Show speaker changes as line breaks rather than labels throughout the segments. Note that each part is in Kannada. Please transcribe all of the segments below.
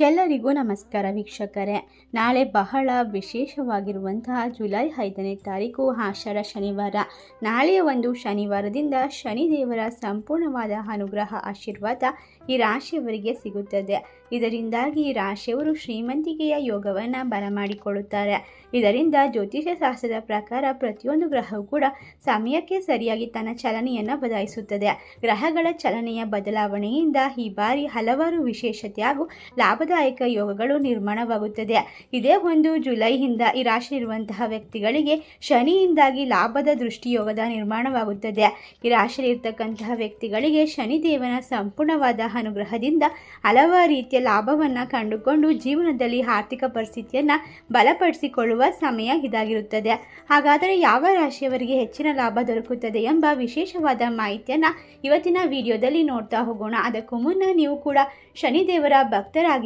ಎಲ್ಲರಿಗೂ ನಮಸ್ಕಾರ ವೀಕ್ಷಕರೇ. ನಾಳೆ ಬಹಳ ವಿಶೇಷವಾಗಿರುವಂತಹ ಜುಲೈ ಐದನೇ ತಾರೀಕು ಆಷಾಢ ಶನಿವಾರ. ನಾಳೆಯ ಒಂದು ಶನಿವಾರದಿಂದ ಶನಿದೇವರ ಸಂಪೂರ್ಣವಾದ ಅನುಗ್ರಹ ಆಶೀರ್ವಾದ ಈ ರಾಶಿಯವರಿಗೆ ಸಿಗುತ್ತದೆ. ಇದರಿಂದಾಗಿ ಈ ರಾಶಿಯವರು ಶ್ರೀಮಂತಿಕೆಯ ಯೋಗವನ್ನು ಬರಮಾಡಿಕೊಳ್ಳುತ್ತಾರೆ. ಇದರಿಂದ ಜ್ಯೋತಿಷ್ಯ ಶಾಸ್ತ್ರದ ಪ್ರಕಾರ ಪ್ರತಿಯೊಂದು ಗ್ರಹವು ಕೂಡ ಸಮಯಕ್ಕೆ ಸರಿಯಾಗಿ ತನ್ನ ಚಲನೆಯನ್ನು ಬದಲಾಯಿಸುತ್ತದೆ. ಗ್ರಹಗಳ ಚಲನೆಯ ಬದಲಾವಣೆಯಿಂದ ಈ ಬಾರಿ ಹಲವಾರು ವಿಶೇಷತೆ ಹಾಗೂ ಲಾಭದಾಯಕ ಯೋಗಗಳು ನಿರ್ಮಾಣವಾಗುತ್ತದೆ. ಇದೇ ಒಂದು ಜುಲೈಯಿಂದ ಈ ಇರುವಂತಹ ವ್ಯಕ್ತಿಗಳಿಗೆ ಶನಿಯಿಂದಾಗಿ ಲಾಭದ ದೃಷ್ಟಿಯೋಗದ ನಿರ್ಮಾಣವಾಗುತ್ತದೆ. ಈ ರಾಶಿಯಲ್ಲಿರ್ತಕ್ಕಂತಹ ವ್ಯಕ್ತಿಗಳಿಗೆ ಶನಿದೇವನ ಸಂಪೂರ್ಣವಾದ ಅನುಗ್ರಹದಿಂದ ಹಲವಾರು ರೀತಿಯ ಲಾಭವನ್ನು ಕಂಡುಕೊಂಡು ಜೀವನದಲ್ಲಿ ಆರ್ಥಿಕ ಪರಿಸ್ಥಿತಿಯನ್ನು ಬಲಪಡಿಸಿಕೊಳ್ಳುವ ಸಮಯ ಇದಾಗಿರುತ್ತದೆ. ಹಾಗಾದರೆ ಯಾವ ರಾಶಿಯವರಿಗೆ ಹೆಚ್ಚಿನ ಲಾಭ ದೊರಕುತ್ತದೆ ಎಂಬ ವಿಶೇಷವಾದ ಮಾಹಿತಿಯನ್ನು ಇವತ್ತಿನ ವಿಡಿಯೋದಲ್ಲಿ ನೋಡ್ತಾ ಹೋಗೋಣ. ಅದಕ್ಕೂ ಮುನ್ನ ನೀವು ಕೂಡ ಶನಿದೇವರ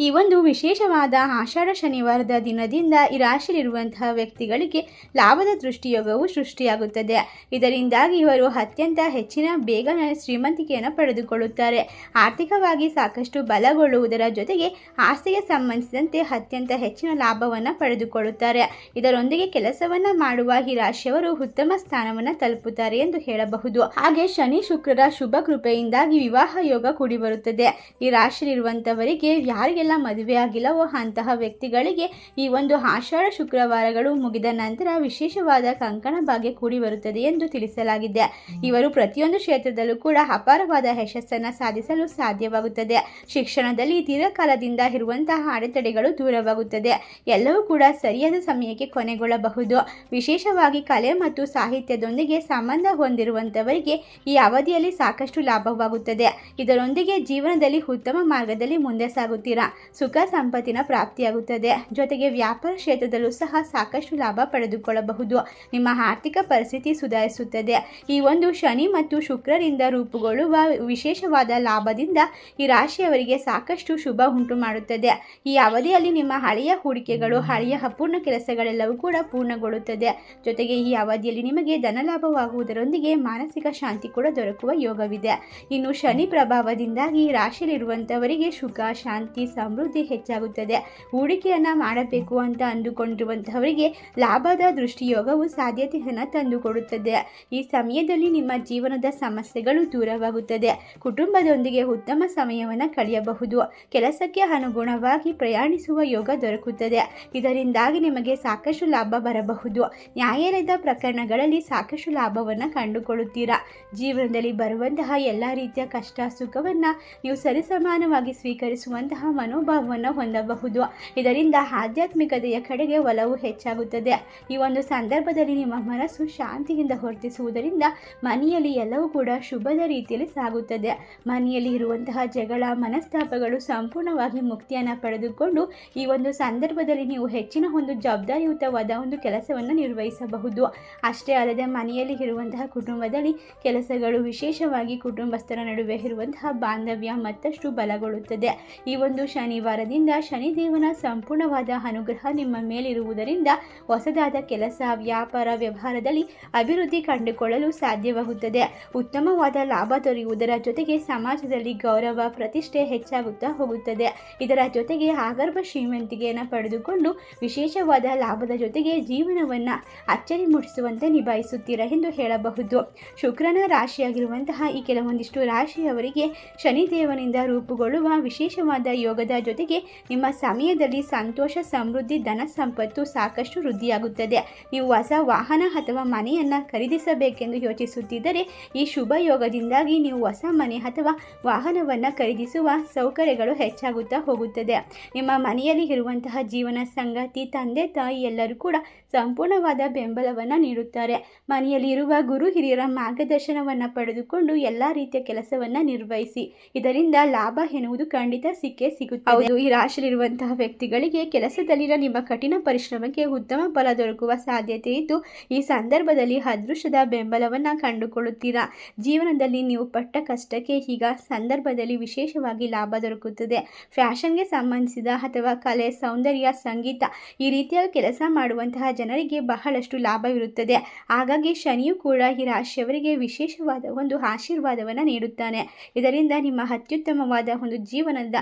ಈ ಒಂದು ವಿಶೇಷವಾದ ಆಷಾಢ ಶನಿವಾರದ ದಿನದಿಂದ ಈ ರಾಶಿಯಲ್ಲಿರುವಂತಹ ವ್ಯಕ್ತಿಗಳಿಗೆ ಲಾಭದ ದೃಷ್ಟಿಯೋಗವು ಸೃಷ್ಟಿಯಾಗುತ್ತದೆ. ಇದರಿಂದಾಗಿ ಇವರು ಅತ್ಯಂತ ಹೆಚ್ಚಿನ ಬೇಗನೆ ಶ್ರೀಮಂತಿಕೆಯನ್ನು ಪಡೆದುಕೊಳ್ಳುತ್ತಾರೆ. ಆರ್ಥಿಕವಾಗಿ ಸಾಕಷ್ಟು ಬಲಗೊಳ್ಳುವುದರ ಜೊತೆಗೆ ಆಸ್ತಿಗೆ ಸಂಬಂಧಿಸಿದಂತೆ ಅತ್ಯಂತ ಹೆಚ್ಚಿನ ಲಾಭವನ್ನು ಪಡೆದುಕೊಳ್ಳುತ್ತಾರೆ. ಇದರೊಂದಿಗೆ ಕೆಲಸವನ್ನು ಮಾಡುವ ಈ ರಾಶಿಯವರು ಉತ್ತಮ ಸ್ಥಾನವನ್ನು ತಲುಪುತ್ತಾರೆ ಎಂದು ಹೇಳಬಹುದು. ಹಾಗೆ ಶನಿ ಶುಕ್ರರ ಶುಭ ಕೃಪೆಯಿಂದಾಗಿ ವಿವಾಹ ಯೋಗ ಕೂಡಿ ಬರುತ್ತದೆ. ಈ ರಾಶಿಯಲ್ಲಿರುವಂತವರಿಗೆ ಯಾರಿಗೆಲ್ಲ ಮದುವೆ ಆಗಿಲ್ಲವೋ ಅಂತಹ ವ್ಯಕ್ತಿಗಳಿಗೆ ಈ ಒಂದು ಆಷಾಢ ಶುಕ್ರವಾರಗಳು ಮುಗಿದ ನಂತರ ವಿಶೇಷವಾದ ಕಂಕಣ ಭಾಗ್ಯ ಕೂಡಿ ಬರುತ್ತದೆ ಎಂದು ತಿಳಿಸಲಾಗಿದೆ. ಇವರು ಪ್ರತಿಯೊಂದು ಕ್ಷೇತ್ರದಲ್ಲೂ ಕೂಡ ಅಪಾರವಾದ ಯಶಸ್ಸನ್ನು ಸಾಧಿಸಲು ಸಾಧ್ಯವಾಗುತ್ತದೆ. ಶಿಕ್ಷಣದಲ್ಲಿ ದೀರ್ಘಕಾಲದಿಂದ ಇರುವಂತಹ ಅಡೆತಡೆಗಳು ದೂರವಾಗುತ್ತದೆ. ಎಲ್ಲವೂ ಕೂಡ ಸರಿಯಾದ ಸಮಯಕ್ಕೆ ಕೊನೆಗೊಳ್ಳಬಹುದು. ವಿಶೇಷವಾಗಿ ಕಲೆ ಮತ್ತು ಸಾಹಿತ್ಯದೊಂದಿಗೆ ಸಂಬಂಧ ಹೊಂದಿರುವಂತವರಿಗೆ ಈ ಅವಧಿಯಲ್ಲಿ ಸಾಕಷ್ಟು ಲಾಭವಾಗುತ್ತದೆ. ಇದರೊಂದಿಗೆ ಜೀವನದಲ್ಲಿ ಉತ್ತಮ ಮಾರ್ಗದಲ್ಲಿ ಮುಂದೆ ಸಾಗುತ್ತೀರಾ? ಸುಖ ಸಂಪತ್ತಿನ ಪ್ರಾಪ್ತಿಯಾಗುತ್ತದೆ. ಜೊತೆಗೆ ವ್ಯಾಪಾರ ಕ್ಷೇತ್ರದಲ್ಲೂ ಸಹ ಸಾಕಷ್ಟು ಲಾಭ ಪಡೆದುಕೊಳ್ಳಬಹುದು. ನಿಮ್ಮ ಆರ್ಥಿಕ ಪರಿಸ್ಥಿತಿ ಸುಧಾರಿಸುತ್ತದೆ. ಈ ಒಂದು ಶನಿ ಮತ್ತು ಶುಕ್ರರಿಂದ ರೂಪುಗೊಳ್ಳುವ ವಿಶೇಷವಾದ ಲಾಭದಿಂದ ಈ ರಾಶಿಯವರಿಗೆ ಸಾಕಷ್ಟು ಶುಭ ಉಂಟು ಮಾಡುತ್ತದೆ. ಈ ಅವಧಿಯಲ್ಲಿ ನಿಮ್ಮ ಹಳೆಯ ಹೂಡಿಕೆಗಳು, ಹಳೆಯ ಅಪೂರ್ಣ ಕೆಲಸಗಳೆಲ್ಲವೂ ಕೂಡ ಪೂರ್ಣಗೊಳ್ಳುತ್ತದೆ. ಜೊತೆಗೆ ಈ ಅವಧಿಯಲ್ಲಿ ನಿಮಗೆ ಧನಲಾಭವಾಗುವುದರೊಂದಿಗೆ ಮಾನಸಿಕ ಶಾಂತಿ ಕೂಡ ದೊರಕುವ ಯೋಗವಿದೆ. ಇನ್ನು ಶನಿ ಪ್ರಭಾವದಿಂದಾಗಿ ರಾಶಿಯಲ್ಲಿರುವಂಥವರಿಗೆ ಸುಖ, ಶಾಂತಿ ಸಮೃದ್ಧಿ ಹೆಚ್ಚಾಗುತ್ತದೆ. ಹೂಡಿಕೆಯನ್ನು ಮಾಡಬೇಕು ಅಂತ ಅಂದುಕೊಂಡಿರುವಂತಹವರಿಗೆ ಲಾಭದ ದೃಷ್ಟಿಯೋಗವು ಸಾಧ್ಯತೆಯನ್ನು ತಂದುಕೊಡುತ್ತದೆ. ಈ ಸಮಯದಲ್ಲಿ ನಿಮ್ಮ ಜೀವನದ ಸಮಸ್ಯೆಗಳು ದೂರವಾಗುತ್ತದೆ. ಕುಟುಂಬದೊಂದಿಗೆ ಉತ್ತಮ ಸಮಯವನ್ನು ಕಳೆಯಬಹುದು. ಕೆಲಸಕ್ಕೆ ಅನುಗುಣವಾಗಿ ಪ್ರಯಾಣಿಸುವ ಯೋಗ ದೊರಕುತ್ತದೆ. ಇದರಿಂದಾಗಿ ನಿಮಗೆ ಸಾಕಷ್ಟು ಲಾಭ ಬರಬಹುದು. ನ್ಯಾಯಾಲಯದ ಪ್ರಕರಣಗಳಲ್ಲಿ ಸಾಕಷ್ಟು ಲಾಭವನ್ನು ಕಂಡುಕೊಳ್ಳುತ್ತೀರಾ? ಜೀವನದಲ್ಲಿ ಬರುವಂತಹ ಎಲ್ಲ ರೀತಿಯ ಕಷ್ಟ ಸುಖವನ್ನು ನೀವು ಸರಿಸಮಾನವಾಗಿ ಸ್ವೀಕರಿಸುವಂತಹ ಮನೋಭಾವವನ್ನು ಹೊಂದಬಹುದು. ಇದರಿಂದ ಆಧ್ಯಾತ್ಮಿಕತೆಯ ಕಡೆಗೆ ಒಲವು ಹೆಚ್ಚಾಗುತ್ತದೆ. ಈ ಒಂದು ಸಂದರ್ಭದಲ್ಲಿ ನಿಮ್ಮ ಮನಸ್ಸು ಶಾಂತಿಯಿಂದ ಹೊರತಿಸುವುದರಿಂದ ಮನೆಯಲ್ಲಿ ಎಲ್ಲವೂ ಕೂಡ ಶುಭದ ರೀತಿಯಲ್ಲಿ ಸಾಗುತ್ತದೆ. ಮನೆಯಲ್ಲಿ ಇರುವಂತಹ ಜಗಳ, ಮನಸ್ತಾಪಗಳು ಸಂಪೂರ್ಣವಾಗಿ ಮುಕ್ತಿಯನ್ನು ಪಡೆದುಕೊಂಡು ಈ ಒಂದು ಸಂದರ್ಭದಲ್ಲಿ ನೀವು ಹೆಚ್ಚಿನ ಒಂದು ಜವಾಬ್ದಾರಿಯುತವಾದ ಒಂದು ಕೆಲಸವನ್ನು ನಿರ್ವಹಿಸಬಹುದು. ಅಷ್ಟೇ ಅಲ್ಲದೆ ಮನೆಯಲ್ಲಿ ಇರುವಂತಹ ಕುಟುಂಬದಲ್ಲಿ ಕೆಲಸಗಳು ವಿಶೇಷವಾಗಿ ಕುಟುಂಬಸ್ಥರ ನಡುವೆ ಇರುವಂತಹ ಬಾಂಧವ್ಯ ಮತ್ತಷ್ಟು ಬಲಗೊಳ್ಳುತ್ತದೆ. ಈ ಒಂದು ಶನಿವಾರದಿಂದ ಶನಿದೇವನ ಸಂಪೂರ್ಣವಾದ ಅನುಗ್ರಹ ನಿಮ್ಮ ಮೇಲಿರುವುದರಿಂದ ಹೊಸದಾದ ಕೆಲಸ, ವ್ಯಾಪಾರ, ವ್ಯವಹಾರದಲ್ಲಿ ಅಭಿವೃದ್ಧಿ ಕಂಡುಕೊಳ್ಳಲು ಸಾಧ್ಯವಾಗುತ್ತದೆ. ಉತ್ತಮವಾದ ಲಾಭ ದೊರೆಯುವುದರ ಜೊತೆಗೆ ಸಮಾಜದಲ್ಲಿ ಗೌರವ, ಪ್ರತಿಷ್ಠೆ ಹೆಚ್ಚಾಗುತ್ತಾ ಹೋಗುತ್ತದೆ. ಇದರ ಜೊತೆಗೆ ಆಗರ್ಭ ಶ್ರೀಮಂತಿಕೆಯನ್ನು ಪಡೆದುಕೊಂಡು ವಿಶೇಷವಾದ ಲಾಭದ ಜೊತೆಗೆ ಜೀವನವನ್ನು ಅಚ್ಚರಿ ಮೂಡಿಸುವಂತೆ ನಿಭಾಯಿಸುತ್ತೀರಾ ಎಂದು ಹೇಳಬಹುದು. ಶುಕ್ರನ ರಾಶಿಯಾಗಿರುವಂತಹ ಈ ಕೆಲವೊಂದಿಷ್ಟು ರಾಶಿಯವರಿಗೆ ಶನಿದೇವನಿಂದ ರೂಪುಗೊಳ್ಳುವ ವಿಶೇಷವಾದ ಯೋಗದ ಆರೋಗ್ಯದ ಜೊತೆಗೆ ನಿಮ್ಮ ಸಮಯದಲ್ಲಿ ಸಂತೋಷ, ಸಮೃದ್ಧಿ, ಧನ ಸಂಪತ್ತು ಸಾಕಷ್ಟು ವೃದ್ಧಿಯಾಗುತ್ತದೆ. ನೀವು ಹೊಸ ವಾಹನ ಅಥವಾ ಮನೆಯನ್ನು ಖರೀದಿಸಬೇಕೆಂದು ಯೋಚಿಸುತ್ತಿದ್ದರೆ ಈ ಶುಭ ಯೋಗದಿಂದಾಗಿ ನೀವು ಹೊಸ ಮನೆ ಅಥವಾ ವಾಹನವನ್ನು ಖರೀದಿಸುವ ಸೌಕರ್ಯಗಳು ಹೆಚ್ಚಾಗುತ್ತಾ ಹೋಗುತ್ತದೆ. ನಿಮ್ಮ ಮನೆಯಲ್ಲಿ ಇರುವಂತಹ ಜೀವನ ಸಂಗಾತಿ, ತಂದೆ, ತಾಯಿ ಎಲ್ಲರೂ ಕೂಡ ಸಂಪೂರ್ಣವಾದ ಬೆಂಬಲವನ್ನು ನೀಡುತ್ತಾರೆ. ಮನೆಯಲ್ಲಿರುವ ಗುರು, ಹಿರಿಯರ ಮಾರ್ಗದರ್ಶನವನ್ನು ಪಡೆದುಕೊಂಡು ಎಲ್ಲ ರೀತಿಯ ಕೆಲಸವನ್ನು ನಿರ್ವಹಿಸಿ. ಇದರಿಂದ ಲಾಭ ಎನ್ನುವುದು ಖಂಡಿತ ಸಿಕ್ಕೇ ಸಿಗುತ್ತದೆ. ಹೌದು, ಈ ರಾಶಿಯಲ್ಲಿರುವಂತಹ ವ್ಯಕ್ತಿಗಳಿಗೆ ಕೆಲಸದಲ್ಲಿನ ನಿಮ್ಮ ಕಠಿಣ ಪರಿಶ್ರಮಕ್ಕೆ ಉತ್ತಮ ಫಲ ದೊರಕುವ ಸಾಧ್ಯತೆ ಇದ್ದು, ಈ ಸಂದರ್ಭದಲ್ಲಿ ಅದೃಶ್ಯದ ಬೆಂಬಲವನ್ನು ಕಂಡುಕೊಳ್ಳುತ್ತೀರಾ? ಜೀವನದಲ್ಲಿ ನೀವು ಪಟ್ಟ ಕಷ್ಟಕ್ಕೆ ಈಗ ಸಂದರ್ಭದಲ್ಲಿ ವಿಶೇಷವಾಗಿ ಲಾಭ ದೊರಕುತ್ತದೆ. ಫ್ಯಾಷನ್ಗೆ ಸಂಬಂಧಿಸಿದ ಅಥವಾ ಕಲೆ, ಸೌಂದರ್ಯ, ಸಂಗೀತ ಈ ರೀತಿಯ ಕೆಲಸ ಮಾಡುವಂತಹ ಜನರಿಗೆ ಬಹಳಷ್ಟು ಲಾಭವಿರುತ್ತದೆ. ಹಾಗಾಗಿ ಶನಿಯು ಕೂಡ ಈ ರಾಶಿಯವರಿಗೆ ವಿಶೇಷವಾದ ಒಂದು ಆಶೀರ್ವಾದವನ್ನು ನೀಡುತ್ತಾನೆ. ಇದರಿಂದ ನಿಮ್ಮ ಅತ್ಯುತ್ತಮವಾದ ಒಂದು ಜೀವನದ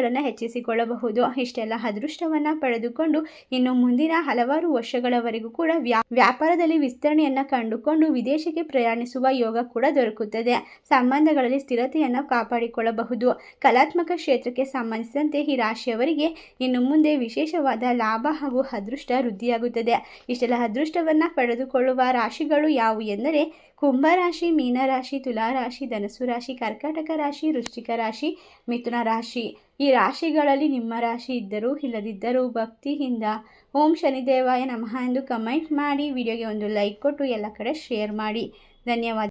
ಮೌಲ್ಯಗಳನ್ನು ಹೆಚ್ಚಿಸಿಕೊಳ್ಳಬಹುದು. ಇಷ್ಟೆಲ್ಲ ಅದೃಷ್ಟವನ್ನು ಪಡೆದುಕೊಂಡು ಇನ್ನು ಮುಂದಿನ ಹಲವಾರು ವರ್ಷಗಳವರೆಗೂ ಕೂಡ ವ್ಯಾ, ವ್ಯಾಪಾರದಲ್ಲಿ ವಿಸ್ತರಣೆಯನ್ನು ಕಂಡುಕೊಂಡು ವಿದೇಶಕ್ಕೆ ಪ್ರಯಾಣಿಸುವ ಯೋಗ ಕೂಡ ದೊರಕುತ್ತದೆ. ಸಂಬಂಧಗಳಲ್ಲಿ ಸ್ಥಿರತೆಯನ್ನು ಕಾಪಾಡಿಕೊಳ್ಳಬಹುದು. ಕಲಾತ್ಮಕ ಕ್ಷೇತ್ರಕ್ಕೆ ಸಂಬಂಧಿಸಿದಂತೆ ಈ ರಾಶಿಯವರಿಗೆ ಇನ್ನು ಮುಂದೆ ವಿಶೇಷವಾದ ಲಾಭ ಹಾಗೂ ಅದೃಷ್ಟ ವೃದ್ಧಿಯಾಗುತ್ತದೆ. ಇಷ್ಟೆಲ್ಲ ಅದೃಷ್ಟವನ್ನು ಪಡೆದುಕೊಳ್ಳುವ ರಾಶಿಗಳು ಯಾವುವು ಎಂದರೆ ಕುಂಭರಾಶಿ, ಮೀನರಾಶಿ, ತುಲಾರಾಶಿ ಧನಸು ರಾಶಿ ಕರ್ಕಾಟಕ ರಾಶಿ, ವೃಶ್ಚಿಕ ರಾಶಿ, ಮಿಥುನ ರಾಶಿ. ಈ ರಾಶಿಗಳಲ್ಲಿ ನಿಮ್ಮ ರಾಶಿ ಇದ್ದರೂ ಇಲ್ಲದಿದ್ದರೂ ಭಕ್ತಿಯಿಂದ ಓಂ ಶನಿದೇವಾಯ ನಮಃ ಎಂದು ಕಮೆಂಟ್ ಮಾಡಿ, ವಿಡಿಯೋಗೆ ಒಂದು ಲೈಕ್ ಕೊಟ್ಟು ಎಲ್ಲ ಕಡೆ ಶೇರ್ ಮಾಡಿ. ಧನ್ಯವಾದ.